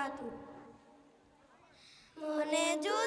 বারাকাতু মনে যদি